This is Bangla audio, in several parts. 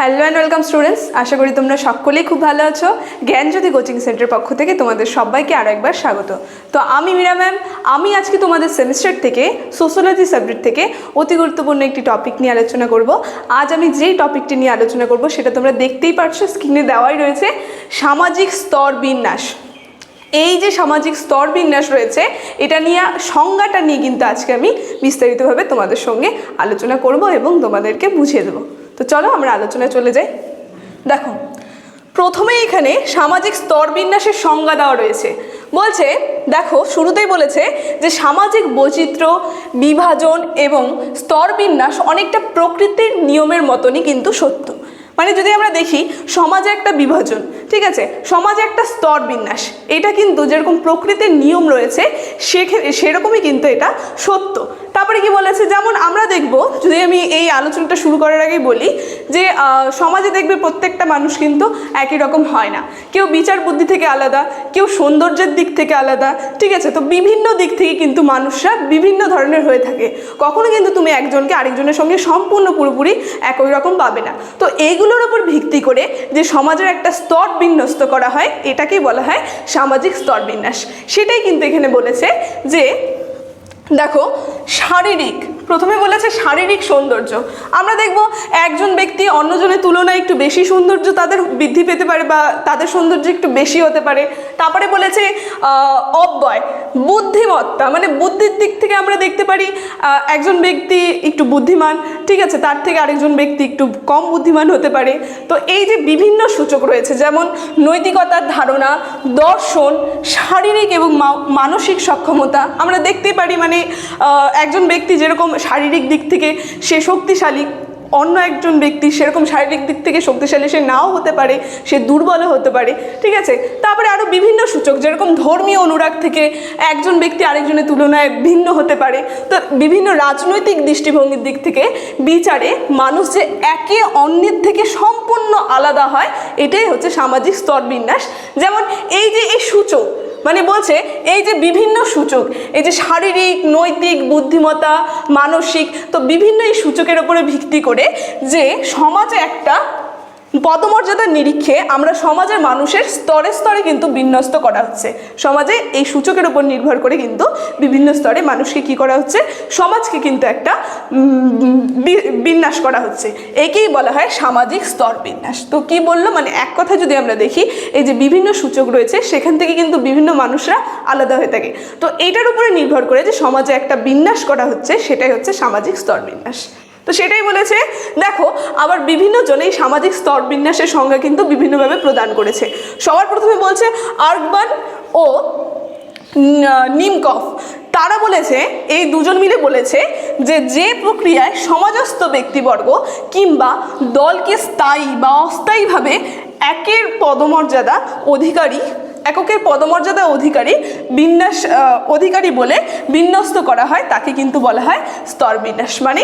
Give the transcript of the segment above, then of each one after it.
হ্যালো অ্যান্ড ওয়েলকাম স্টুডেন্টস আশা করি তোমরা সকলেই খুব ভালো আছো। জ্ঞানজ্যোতি কোচিং সেন্টারের পক্ষ থেকে তোমাদের সবাইকে আরও একবার স্বাগত। তো আমি মীরা ম্যাম আমি আজকে তোমাদের সেমিস্টার থেকে সোশ্যোলজি সাবজেক্ট থেকে অতি গুরুত্বপূর্ণ একটি টপিক নিয়ে আলোচনা করব। আজ আমি যেই টপিকটি নিয়ে আলোচনা করব সেটা তোমরা দেখতেই পারছ স্ক্রিনে দেওয়াই রয়েছে। সামাজিক স্তর বিন্যাস। এই যে সামাজিক স্তর বিন্যাস রয়েছে, এটা নিয়ে, সংজ্ঞাটা নিয়ে কিন্তু আজকে আমি বিস্তারিতভাবে তোমাদের সঙ্গে আলোচনা করব এবং তোমাদেরকে বুঝিয়ে দেবো। তো চলো আমরা আলোচনায় চলে যাই। দেখো প্রথমে এখানে সামাজিক স্তর বিন্যাসের সংজ্ঞা দেওয়া রয়েছে। বলছে, দেখো, শুরুতেই বলেছে যে সামাজিক বৈচিত্র্য, বিভাজন এবং স্তর বিন্যাস অনেকটা প্রকৃতির নিয়মের মতনই কিন্তু সত্য। মানে যদি আমরা দেখি, সমাজে একটা বিভাজন, ঠিক আছে? সমাজে একটা স্তর বিন্যাস। এটা কিন্তু যেরকম প্রকৃতির নিয়ম রয়েছে সেরকমই কিন্তু এটা সত্য। তারপরে কি বলেছে? যেমন আমরা দেখব, যদি আমি এই আলোচনাটা শুরু করার আগে বলি যে সমাজে দেখবে প্রত্যেকটা মানুষ কিন্তু একই রকম হয় না। কেউ বিচার বুদ্ধি থেকে আলাদা, কেউ সৌন্দর্যের দিক থেকে আলাদা, ঠিক আছে? তো বিভিন্ন দিক থেকে কিন্তু মানুষরা বিভিন্ন ধরনের হয়ে থাকে। কখনো কিন্তু তুমি একজনকে আরেকজনের সঙ্গে সম্পূর্ণ পুরোপুরি একই রকম পাবে না। তো এইগুলোর উপর ভিত্তি করে যে সমাজের একটা স্তর বিন্যস্ত করা হয়, এটাকেই বলা হয় সামাজিক স্তর বিন্যাস। সেটাই কিন্তু এখানে বলেছে যে, দেখো, শারীরিক প্রথমে বলেছে শারীরিক সৌন্দর্য। আমরা দেখব একজন ব্যক্তি অন্যজনের তুলনায় একটু বেশি সৌন্দর্য তাদের বৃদ্ধি পেতে পারে বা তাদের সৌন্দর্য একটু বেশি হতে পারে। তারপরে বলেছে অব্যয়, বুদ্ধিমত্তা মানে বুদ্ধির দিক থেকে আমরা দেখতে পারি একজন ব্যক্তি একটু বুদ্ধিমান, ঠিক আছে, তার থেকে আরেকজন ব্যক্তি একটু কম বুদ্ধিমান হতে পারে। তো এই যে বিভিন্ন সূচক রয়েছে, যেমন নৈতিকতার ধারণা, দর্শন, শারীরিক এবং মানসিক সক্ষমতা, আমরা দেখতেই পারি মানে একজন ব্যক্তি যেরকম শারীরিক দিক থেকে সে শক্তিশালী, অন্য একজন ব্যক্তি সেরকম শারীরিক দিক থেকে শক্তিশালী সে নাও হতে পারে, সে দুর্বলও হতে পারে, ঠিক আছে? তারপরে আরও বিভিন্ন সূচক, যেরকম ধর্মীয় অনুরাগ থেকে একজন ব্যক্তি আরেকজনের তুলনায় ভিন্ন হতে পারে, তো বিভিন্ন রাজনৈতিক দৃষ্টিভঙ্গির দিক থেকে বিচারে মানুষ যে একে অন্যের থেকে সম্পূর্ণ আলাদা হয়, এটাই হচ্ছে সামাজিক স্তর বিন্যাস যেমন এই যে এই সূচক মানে বলছে, এই যে বিভিন্ন সূচক, এই যে শারীরিক, নৈতিক, বুদ্ধিমত্তা, মানসিক, তো বিভিন্ন এই সূচকের উপরে ভিত্তি করে যে সমাজে একটা পদমর্যাদার নিরীক্ষে আমরা সমাজের মানুষের স্তরে স্তরে কিন্তু বিন্যস্ত করা হচ্ছে। সমাজে এই সূচকের উপর নির্ভর করে কিন্তু বিভিন্ন স্তরে মানুষকে কি করা হচ্ছে? সমাজকে কিন্তু একটা বিন্যাস করা হচ্ছে। একেই বলা হয় সামাজিক স্তর বিন্যাস। তো কি বলল? মানে এক কথা যদি আমরা দেখি, এই যে বিভিন্ন সূচক রয়েছে, সেখান থেকে কিন্তু বিভিন্ন মানুষরা আলাদা হয়ে থাকে। তো এইটার উপরে নির্ভর করে যে সমাজে একটা বিন্যাস করা হচ্ছে, সেটাই হচ্ছে সামাজিক স্তর বিন্যাস। তো সেটাই বলেছে, দেখো, আবার বিভিন্ন জন এই সামাজিক স্তর বিন্যাসের সংজ্ঞা কিন্তু বিভিন্নভাবে প্রদান করেছে। সবার প্রথমে বলছে আরবান ও নিমকফ। তারা বলেছে, এই দুজন মিলে বলেছে যে যে প্রক্রিয়ায় সমাজস্থ ব্যক্তিবর্গ কিংবা দলকে স্থায়ী বা অস্থায়ীভাবে একের পদমর্যাদা অধিকারী এককের পদমর্যাদা অধিকারী বিন্যাস অধিকারী বলে বিন্যস্ত করা হয়, তাকে কিন্তু বলা হয় স্তর বিন্যাস মানে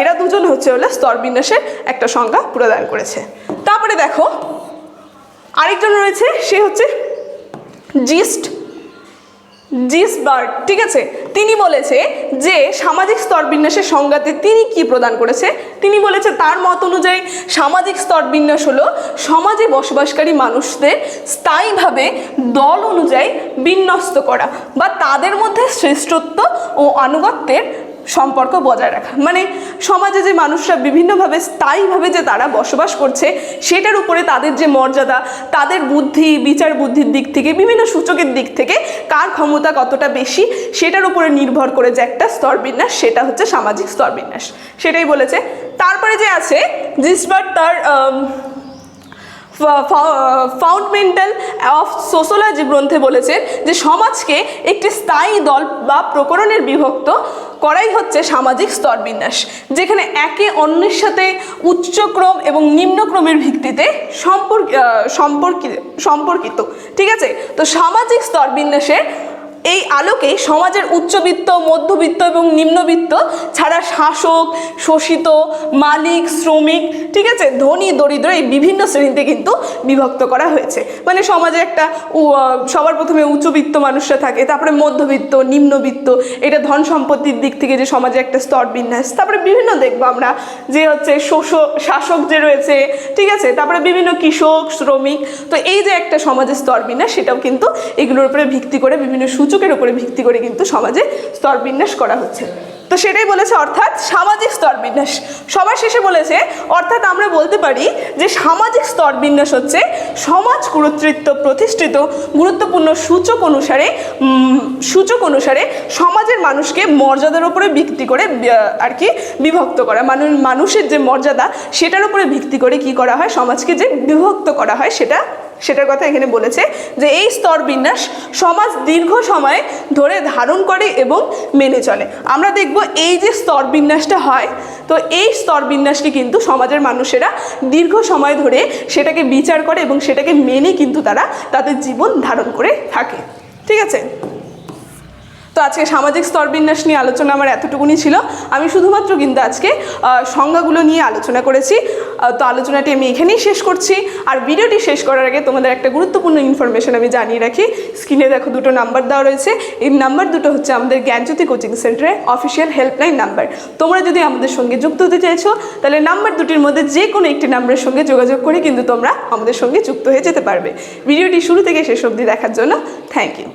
এরা দুজন হচ্ছে হলে স্তর বিন্যাসের একটা সংজ্ঞা প্রদান করেছে। তারপরে দেখো, আরেকজন রয়েছে, সে হচ্ছে জিস্ট জিসবার্ট ঠিক আছে? তিনি বলেছে যে সামাজিক স্তরবিন্যাসের সংজ্ঞাতে তিনি কি প্রদান করেছে? তিনি বলেছে তার মত অনুযায়ী সামাজিক স্তরবিন্যাস হলো সমাজে বসবাসকারী মানুষদের স্থায়ীভাবে দল অনুযায়ী বিন্যস্ত করা বা তাদের মধ্যে শ্রেষ্ঠত্ব ও আনুগত্যের সম্পর্ক বজায় রাখা। মানে সমাজে যে মানুষরা বিভিন্নভাবে স্থায়ীভাবে যে তারা বসবাস করছে, সেটার উপরে তাদের যে মর্যাদা, তাদের বুদ্ধি, বিচার বুদ্ধির দিক থেকে, বিভিন্ন সূচকের দিক থেকে কার ক্ষমতা কতটা বেশি, সেটার উপরে নির্ভর করে যে একটা স্তর বিন্যাস সেটা হচ্ছে সামাজিক স্তর বিন্যাস সেটাই বলেছে। তারপরে যে আছে, জিসবার্ট তার ফাউন্ডমেন্টাল অফ সোশ্যোলজি গ্রন্থে বলেছেন যে সমাজকে একটি স্থায়ী দল বা প্রকরণের বিভক্ত করাই হচ্ছে সামাজিক স্তরবিন্যাস, যেখানে একে অন্যের সাথে উচ্চক্রম এবং নিম্নক্রমের ভিত্তিতে সম্পর্ক সম্পর্কিত সম্পর্কিত, ঠিক আছে? তো সামাজিক স্তরবিন্যাসের এই আলোকে সমাজের উচ্চবিত্ত, মধ্যবিত্ত এবং নিম্নবিত্ত, ছাড়া শাসক, শোষিত, মালিক, শ্রমিক, ঠিক আছে, ধনী, দরিদ্র এই বিভিন্ন শ্রেণীতে কিন্তু বিভক্ত করা হয়েছে। মানে সমাজে একটা সবার প্রথমে উচ্চবিত্ত মানুষরা থাকে, তারপরে মধ্যবিত্ত, নিম্নবিত্ত, এটা ধন সম্পত্তির দিক থেকে যে সমাজে একটা স্তর বিন্যাস, তারপরে বিভিন্ন দেখব আমরা যে হচ্ছে শোষক শাসক যে রয়েছে, ঠিক আছে, তারপরে বিভিন্ন কৃষক, শ্রমিক, তো এই যে একটা সমাজের স্তর বিন্যাস, সেটাও কিন্তু এগুলোর উপরে ভিত্তি করে বিভিন্ন সূচকের উপরে ভিত্তি করে কিন্তু সমাজে স্তর বিন্যাস করা হচ্ছে। তো সেটাই বলেছে অর্থাৎ সামাজিক স্তর বিন্যাস। সবার শেষে বলেছে, অর্থাৎ আমরা বলতে পারি যে সামাজিক স্তর বিন্যাস হচ্ছে সমাজ কর্তৃত্ব প্রতিষ্ঠিত, গুরুত্বপূর্ণ সূচক অনুসারে সূচক অনুসারে সমাজের মানুষকে মর্যাদার উপরে ভিত্তি করে আর কি বিভক্ত করা। মানুষ মানুষের যে মর্যাদা, সেটার উপরে ভিত্তি করে কি করা হয়? সমাজকে যে বিভক্ত করা হয়, সেটা সেটার কথা এখানে বলেছে যে এই স্তর বিন্যাস সমাজ দীর্ঘ সময় ধরে ধারণ করে এবং মেনে চলে। আমরা দেখব এই যে স্তর বিন্যাসটা হয়, তো এই স্তর বিন্যাসকে কিন্তু সমাজের মানুষেরা দীর্ঘ সময় ধরে সেটাকে বিচার করে এবং সেটাকে মেনে কিন্তু তারা তাদের জীবন ধারণ করে থাকে। ঠিক আছে? তো আজকে সামাজিক স্তরবিন্যাস নিয়ে আলোচনা আমার এতটুকুনি ছিল। আমি শুধুমাত্র কিন্তু আজকে সংজ্ঞাগুলো নিয়ে আলোচনা করেছি। তো আলোচনাটি আমি এখানেই শেষ করছি। আর ভিডিওটি শেষ করার আগে তোমাদের একটা গুরুত্বপূর্ণ ইনফরমেশন আমি জানিয়ে রাখি। স্ক্রিনে দেখো দুটো নাম্বার দেওয়া রয়েছে। এই নাম্বার দুটো হচ্ছে আমাদের জ্ঞানজ্যোতি কোচিং সেন্টারের অফিসিয়াল হেল্পলাইন নাম্বার তোমরা যদি আমাদের সঙ্গে যুক্ত হতে চাইছো, তাহলে নাম্বার দুটির মধ্যে যে কোনো একটি নাম্বারের সঙ্গে যোগাযোগ করে কিন্তু তোমরা আমাদের সঙ্গে যুক্ত হয়ে যেতে পারবে। ভিডিওটি শুরু থেকে শেষ অবধি দেখার জন্য থ্যাংক ইউ